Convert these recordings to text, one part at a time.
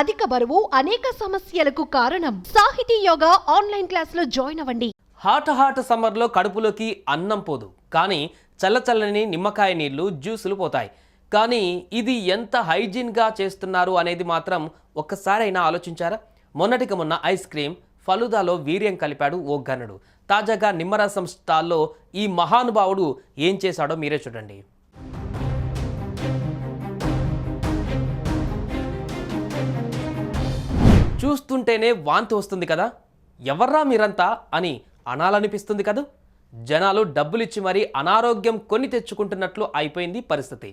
అధిక బరువు అనేక సమస్యలకు కారణం. సాహితీ యోగా ఆన్లైన్ క్లాసులో జాయిన్ అవ్వండి. హాట్ హాట్ సమ్మర్లో కడుపులోకి అన్నం పోదు. కానీ చల్లచల్లని నిమ్మకాయ నీళ్ళు జ్యూసులు పోతాయి. కానీ ఇది ఎంత హైజీన్గా చేస్తున్నారు అనేది మాత్రం ఒక్కసారైనా ఆలోచించారా? మొన్నటికి మొన్న ఐస్ క్రీమ్ ఫలుదాలో వీర్యం కలిపాడు ఓ గనుడు తాజాగా నిమ్మరసం స్టాల్లో ఈ మహానుభావుడు ఏం చేశాడో మీరే చూడండి. చూస్తుంటేనే వాంతి వస్తుంది కదా? ఎవర్రా మీరంతా అని అనాలనిపిస్తుంది కదా? జనాలు డబ్బులిచ్చి మరీ అనారోగ్యం కొని తెచ్చుకుంటున్నట్లు అయిపోయింది పరిస్థితి.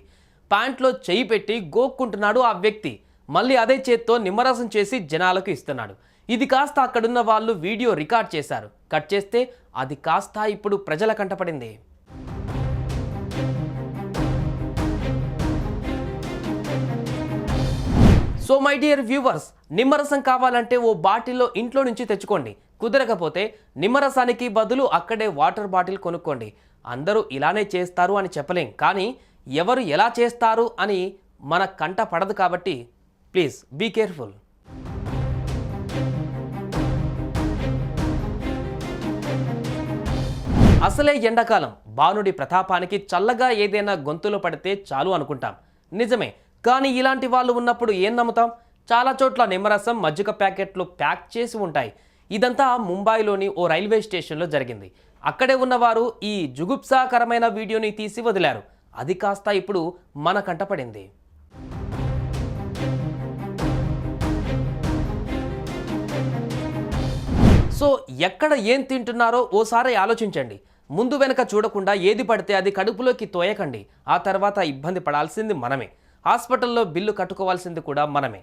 ప్యాంట్లో చేయి పెట్టి గోక్కుంటున్నాడు ఆ వ్యక్తి. మళ్ళీ అదే చేత్తో నిమ్మరసం చేసి జనాలకు ఇస్తున్నాడు. ఇది కాస్త అక్కడున్న వాళ్ళు వీడియో రికార్డ్ చేశారు. కట్ చేస్తే అది కాస్త ఇప్పుడు ప్రజల కంటపడింది. సో మై డియర్ వ్యూవర్స్ నిమ్మరసం కావాలంటే ఓ బాటిల్లో ఇంట్లో నుంచి తెచ్చుకోండి. కుదరకపోతే నిమ్మరసానికి బదులు అక్కడే వాటర్ బాటిల్ కొనుక్కోండి. అందరూ ఇలానే చేస్తారు అని చెప్పలేం. కానీ ఎవరు ఎలా చేస్తారు అని మన కంట పడదు కాబట్టి ప్లీజ్ బీ కేర్ఫుల్. అసలే ఎండాకాలం. బాణుడి ప్రతాపానికి చల్లగా ఏదైనా గొంతులో పడితే చాలు అనుకుంటాం. నిజమే. కానీ ఇలాంటి వాళ్ళు ఉన్నప్పుడు ఏం నమ్ముతాం? చాలా చోట్ల నిమ్మరసం మజ్జిగ ప్యాకెట్లు ప్యాక్ చేసి ఉంటాయి. ఇదంతా ముంబైలోని ఓ రైల్వే స్టేషన్లో జరిగింది. అక్కడే ఉన్నవారు ఈ జుగుప్సాకరమైన వీడియోని తీసి వదిలారు. అది కాస్త ఇప్పుడు మన కంటపడింది సో ఎక్కడ ఏం తింటున్నారో ఓసారి ఆలోచించండి. ముందు వెనక చూడకుండా ఏది పడితే అది కడుపులోకి తోయకండి. ఆ తర్వాత ఇబ్బంది పడాల్సింది మనమే. హాస్పిటల్లో బిల్లు కట్టుకోవాల్సింది కూడా మనమే.